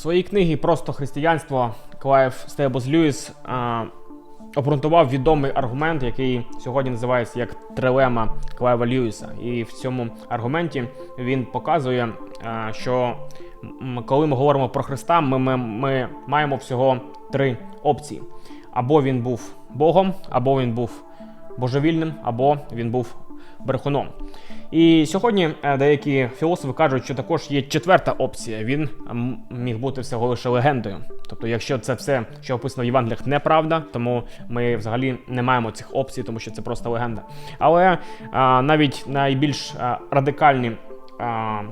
своїй книгі Просто християнство Клайв Стейблс Льюіс а, обґрунтував відомий аргумент, який сьогодні називається як трилема Клайва Льюіса. І в цьому аргументі він показує, а, що коли ми говоримо про Христа, ми, ми, ми маємо всього три опції: або він був Богом, або він був божевільним, або він був брехуном. І сьогодні е, деякі філософи кажуть, що також є четверта опція. Він міг бути всього лише легендою. Тобто, якщо це все, що описано в Євангеліях, неправда, тому ми взагалі не маємо цих опцій, тому що це просто легенда. Але а, навіть найбільш а, радикальні. А,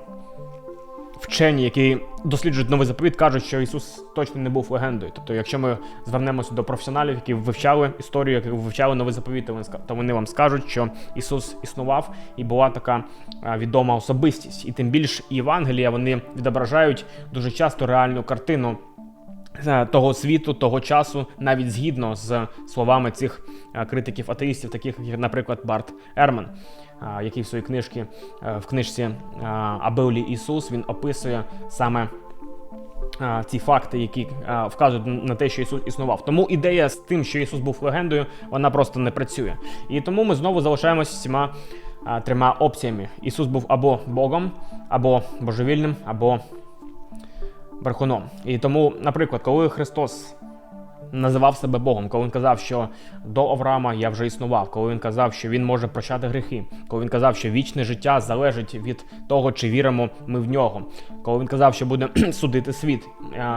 Вчені, які досліджують новий заповіт, кажуть, що Ісус точно не був легендою. Тобто, якщо ми звернемося до професіоналів, які вивчали історію, які вивчали новий заповіт, то вони вам скажуть, що Ісус існував і була така відома особистість. І тим більш Євангелія вони відображають дуже часто реальну картину е, того світу, того часу, навіть згідно з словами цих е, критиків атеїстів, таких як, наприклад, Барт Ерман, е, який в своїй книжці е, в книжці е, Абеулі Ісус він описує саме. е, Ці факти, які е, вказують на те, що Ісус існував. Тому ідея з тим, що Ісус був легендою, вона просто не працює. І тому ми знову залишаємося цими е, трьома опціями: Ісус був або Богом, або божевільним, або брехуном. І тому, наприклад, коли Христос називав себе Богом, коли він казав, що до Авраама я вже існував, коли він казав, що він може прощати гріхи, коли він казав, що вічне життя залежить від того, чи віримо ми в нього, коли він казав, що буде судити світ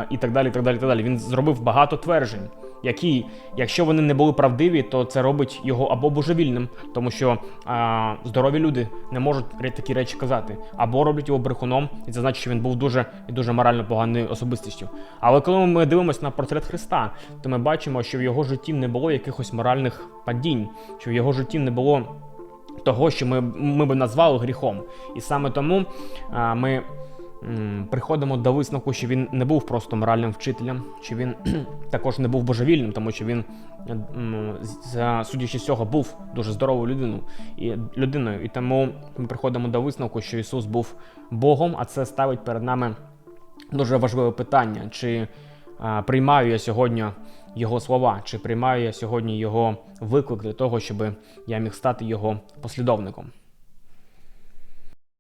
і так далі. і так далі, і так далі. Він зробив багато тверджень. Які, якщо вони не були правдиві, то це робить його або божевільним, тому що а, здорові люди не можуть такі речі казати, або роблять його брехуном, і це значить, що він був дуже і дуже морально поганою особистістю. Але коли ми дивимося на портрет Христа, то ми бачимо, що в його житті не було якихось моральних падінь, що в його житті не було того, що ми, ми би назвали гріхом. І саме тому а, ми приходимо до висновку, що він не був просто моральним вчителем, що він також не був божевільним, тому що він, за- судячи з цього, був дуже здоровою людиною і людиною. І тому ми приходимо до висновку, що Ісус був Богом, а це ставить перед нами дуже важливе питання: чи а, приймаю я сьогодні його слова, чи приймаю я сьогодні його виклик для того, щоб я міг стати його послідовником.